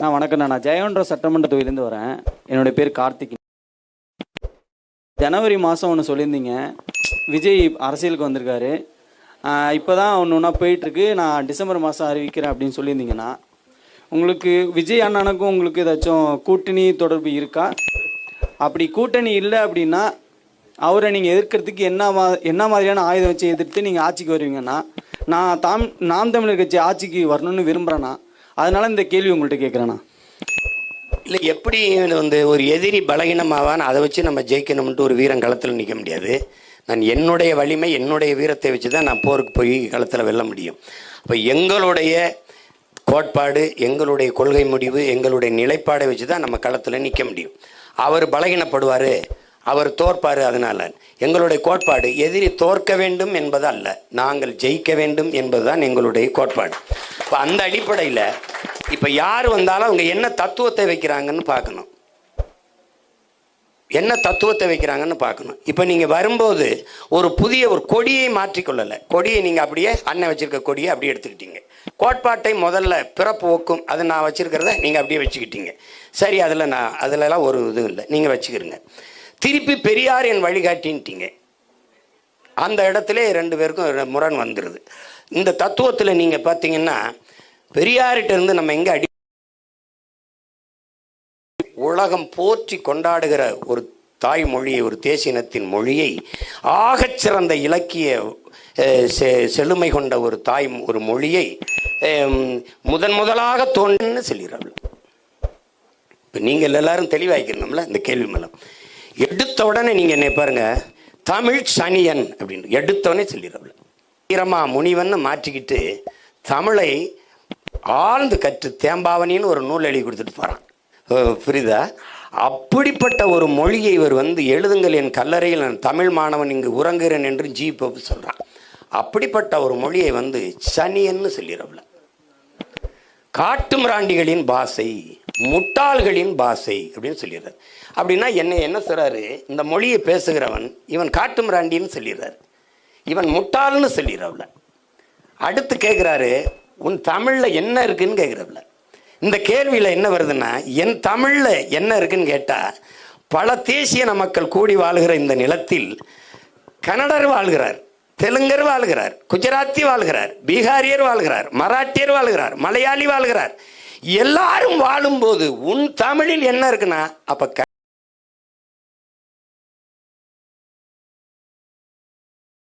நான் வணக்கண்ணா நான் ஜெயவன்ற சட்டமன்ற தொகுதியிலேருந்து வரேன். என்னுடைய பேர் கார்த்திக். ஜனவரி மாதம் ஒன்று சொல்லியிருந்தீங்க. விஜய் அரசியலுக்கு வந்திருக்காரு. இப்போ தான் ஒன்று ஒன்றா போயிட்டுருக்கு. நான் டிசம்பர் மாதம் அறிவிக்கிறேன் அப்படின்னு சொல்லியிருந்தீங்கன்னா உங்களுக்கு விஜய் அண்ணனுக்கும் உங்களுக்கு ஏதாச்சும் கூட்டணி தொடர்பு இருக்கா? அப்படி கூட்டணி இல்லை அப்படின்னா அவரை நீங்கள் எதிர்க்கிறதுக்கு என்ன மா என்ன மாதிரியான ஆயுதம் வச்சு எதிர்த்து நீங்கள் ஆட்சிக்கு வருவீங்கன்னா நான் தாம் நாம் தமிழர் கட்சி ஆட்சிக்கு வரணும்னு விரும்புகிறேன்னா அதனால இந்த கேள்வி உங்கள்கிட்ட கேட்குறேண்ணா இல்லை எப்படி வந்து ஒரு எதிரி பலகீனமாவான் அதை வச்சு நம்ம ஜெயிக்கணும்ன்ட்டு ஒரு வீரன் களத்தில் நிற்க முடியாது. நான் என்னுடைய வலிமை என்னுடைய வீரத்தை வச்சு தான் நான் போருக்கு போய் களத்தில் வெல்ல முடியும். அப்போ எங்களுடைய கோட்பாடு எங்களுடைய கொள்கை முடிவு எங்களுடைய நிலைப்பாடை வச்சு தான் நம்ம களத்தில் நிற்க முடியும். அவர் பலகீனப்படுவார் அவர் தோற்பார் அதனால். எங்களுடைய கோட்பாடு எதிரி தோற்க வேண்டும் என்பது அல்ல நாங்கள் ஜெயிக்க வேண்டும் என்பதுதான் எங்களுடைய கோட்பாடு. இப்போ அந்த அடிப்படையில் இப்போ யார் வந்தாலும் அவங்க என்ன தத்துவத்தை வைக்கிறாங்கன்னு பார்க்கணும். என்ன தத்துவத்தை வைக்கிறாங்கன்னு பார்க்கணும். இப்போ நீங்கள் வரும்போது ஒரு புதிய ஒரு கொடியை மாற்றிக்கொள்ளலை. கொடியை நீங்கள் அப்படியே அண்ணன் வச்சுருக்க கொடியை அப்படியே எடுத்துக்கிட்டீங்க. கோட்பாட்டை முதல்ல பிறப்பு ஒக்கும். அதை நான் வச்சுருக்கிறத நீங்கள் அப்படியே வச்சுக்கிட்டீங்க. சரி அதில் நான் அதிலலாம் ஒரு இதுவும் இல்லை. நீங்கள் வச்சுக்கிறீங்க திருப்பி பெரியார் என் வழிகாட்டின்ட்டீங்க. அந்த இடத்துல ரெண்டு பேருக்கும் முரண் வந்துடுது இந்த தத்துவத்தில் நீங்கள் பார்த்தீங்கன்னா பெரியார்கிட்ட இருந்து நம்ம எங்கே அடி உலகம் போற்றி கொண்டாடுகிற ஒரு தாய்மொழியை ஒரு தேசினத்தின் மொழியை ஆகச்சிறந்த இலக்கிய செ- செழுமை கொண்ட ஒரு தாய் ஒரு மொழியை முதன் முதலாக தோன்றுன்னு சொல்லிடுறாள் இப்போ நீங்கள் எல்லாரும் தெளிவாய்க்கணும்ல இந்த கேள்வி மூலம் எடுத்த உடனே நீங்கள் என்ன பாருங்க தமிழ் சனியன் அப்படின்னு எடுத்தவனே சொல்லிடுறாள் வீரமா முனிவன்னு மாற்றிக்கிட்டு தமிழை ஆழ்ந்து கற்று தேம்பாவணின்னு ஒரு நூல் எழுதி கொடுத்துட்டு போகிறான் புரியுதா? அப்படிப்பட்ட ஒரு மொழியை இவர் வந்து எழுதுங்கள் என் கல்லறையில் நான் தமிழ் மாணவன் இங்கு உறங்குகிறேன் என்று ஜி. பப்பு சொல்கிறான் அப்படிப்பட்ட ஒரு மொழியை வந்து சனியன்னு சொல்லிடுறவள காட்டுமிராண்டிகளின் பாசை முட்டாள்களின் பாசை அப்படின்னு சொல்லிடுறாரு. அப்படின்னா என்ன என்ன சொல்கிறாரு இந்த மொழியை பேசுகிறவன் இவன் காட்டுமிராண்டின்னு சொல்லிடுறாரு. இவன் முட்டாள்னு சொல்லிடுறவில்ல அடுத்து கேட்குறாரு உன் தமிழில் என்ன இருக்குன்னு கேட்குறவில்ல இந்த கேள்வியில் என்ன வருதுன்னா என் தமிழில் என்ன இருக்குன்னு கேட்டால் பல தேசியன மக்கள் கூடி வாழ்கிற இந்த நிலத்தில் கன்னடர் வாழ்கிறார் தெலுங்கர் வாழ்கிறார் குஜராத்தி வாழ்கிறார் பீகாரியர் வாழ்கிறார் மராட்டியர் வாழ்கிறார் மலையாளி வாழ்கிறார். எல்லாரும் வாழும்போது உன் தமிழில் என்ன இருக்குன்னா அப்போ